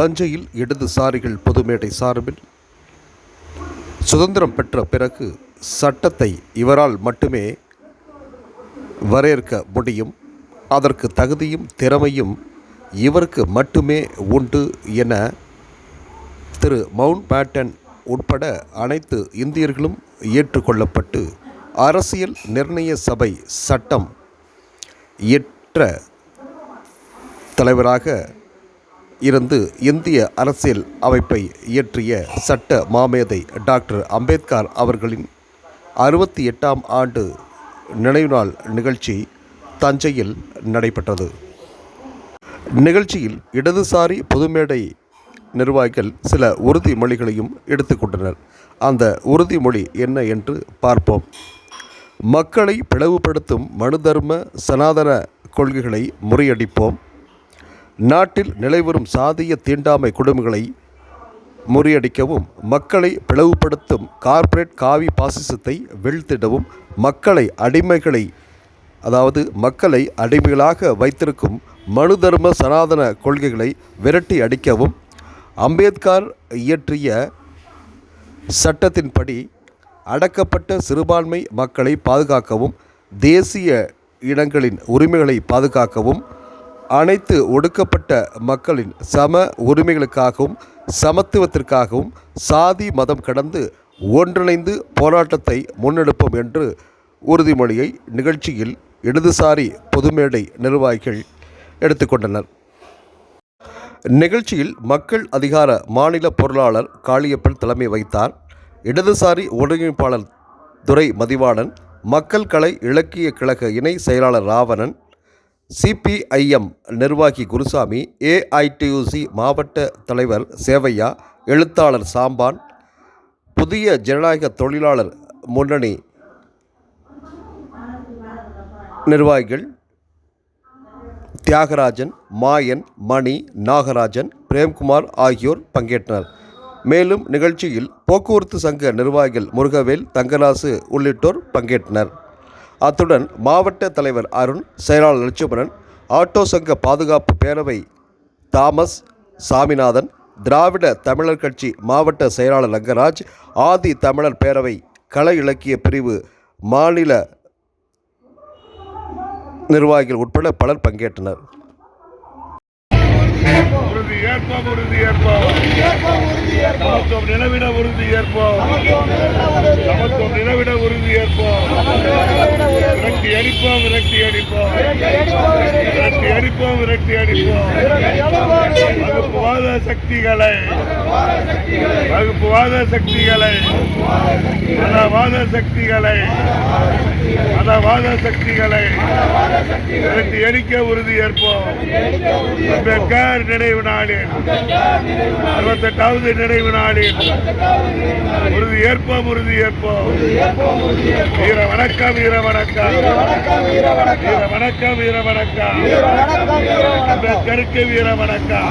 தஞ்சையில் இடதுசாரிகள் பொதுமேடை சார்பில் சுதந்திரம் பெற்ற பிறகு சட்டத்தை இவரால் மட்டுமே வரையறுக்க முடியும். அதற்கு தகுதியும் திறமையும் இவருக்கு மட்டுமே உண்டு என திரு மவுண்ட் பேட்டன் உட்பட அனைத்து இந்தியர்களும் ஏற்றுக்கொள்ளப்பட்டு அரசியல் நிர்ணய சபை சட்டம் இயற்ற தலைவராக இருந்து இந்திய அரசியல் அமைப்பை இயற்றிய சட்ட மாமேதை டாக்டர் அம்பேத்கர் அவர்களின் அறுபத்தி எட்டாம் ஆண்டு நினைவு நாள் நிகழ்ச்சி தஞ்சையில் நடைபெற்றது. நிகழ்ச்சியில் இடதுசாரி பொதுமேடை நிர்வாகிகள் சில உறுதிமொழிகளையும் எடுத்துக்கொண்டனர் அந்த உறுதிமொழி என்ன என்று பார்ப்போம். மக்களை பிளவுபடுத்தும் மனுதர்ம சனாதன கொள்கைகளை முறியடிப்போம். நாட்டில் நிலைவரும் சாதிய தீண்டாமை கொடுமைகளை முறியடிக்கவும் மக்களை பிளவுபடுத்தும் கார்ப்பரேட் காவி பாசிசத்தை வீழ்த்திடவும் மக்களை அடிமைகளை அதாவது மக்களை அடிமைகளாக வைத்திருக்கும் மனு தர்ம சனாதன கொள்கைகளை விரட்டி அடிக்கவும் அம்பேத்கர் இயற்றிய சட்டத்தின்படி அடக்கப்பட்ட சிறுபான்மை மக்களை பாதுகாக்கவும் தேசிய இனங்களின் உரிமைகளை பாதுகாக்கவும் அனைத்து ஒடுக்கப்பட்ட மக்களின் சம உரிமைகளுக்காகவும் சமத்துவத்திற்காகவும் சாதி மதம் கடந்து ஒன்றிணைந்து போராட்டத்தை முன்னெடுப்போம் என்று உறுதிமொழியை நிகழ்ச்சியில் இடதுசாரி பொதுமேடை நிர்வாகிகள் எடுத்துக்கொண்டனர் நிகழ்ச்சியில் மக்கள் அதிகார மாநில பொருளாளர் காளியப்பன் தலைமை வைத்தார் இடதுசாரி ஒருங்கிணைப்பாளர் துரை மதிவாணன் மக்கள் கலை இலக்கிய கழக இணை செயலாளர் ராவணன் சிபிஐஎம் நிர்வாகி குருசாமி ஏஐடியூசி மாவட்ட தலைவர் சேவையா எழுத்தாளர் சாம்பான் புதிய ஜனநாயக தொழிலாளர் முன்னணி நிர்வாகிகள் தியாகராஜன் மாயன் மணி நாகராஜன் பிரேம்குமார் ஆகியோர் பங்கேற்றனர். மேலும் நிகழ்ச்சியில் போக்குவரத்து சங்க நிர்வாகிகள் முருகவேல் தங்கராசு உள்ளிட்டோர் பங்கேற்றனர். அத்துடன் மாவட்ட தலைவர் அருண் செயலாளர் லட்சுமணன் ஆட்டோ சங்க பாதுகாப்பு பேரவை தாமஸ் சாமிநாதன் திராவிட தமிழர் கட்சி மாவட்ட செயலாளர் ரங்கராஜ் ஆதி தமிழர் பேரவை கலை இலக்கிய பிரிவு மாநில நிர்வாகிகள் உட்பட பலர் பங்கேற்றனர். உறுதி ஏற்போம் உறுதி ஏற்போம் சமத்துவம் நிலவிட உறுதி ஏற்போம் சமத்துவம் நிலவிட உறுதி ஏற்போம் விரட்டி அடிப்போம் விரட்டி அடிப்போம். விரட்டி அடிப்போம் விரட்டி அடிப்போம். வகுப்புவாத சக்திகளை வகுப்புவாத சக்திகளை மதவாத சக்திகளை மதவாத சக்திகளை எரிக்க உறுதி ஏற்போம். அம்பேத்கர் நினைவு நாளில். அறுபத்தெட்டாவது நினைவு நாளில். உறுதி ஏற்போம் உறுதி ஏற்போம். வீர வணக்கம் வீர வணக்கம். வீர வணக்கம் வீர வணக்கம். அம்பேத்கருக்கு வீர வணக்கம்.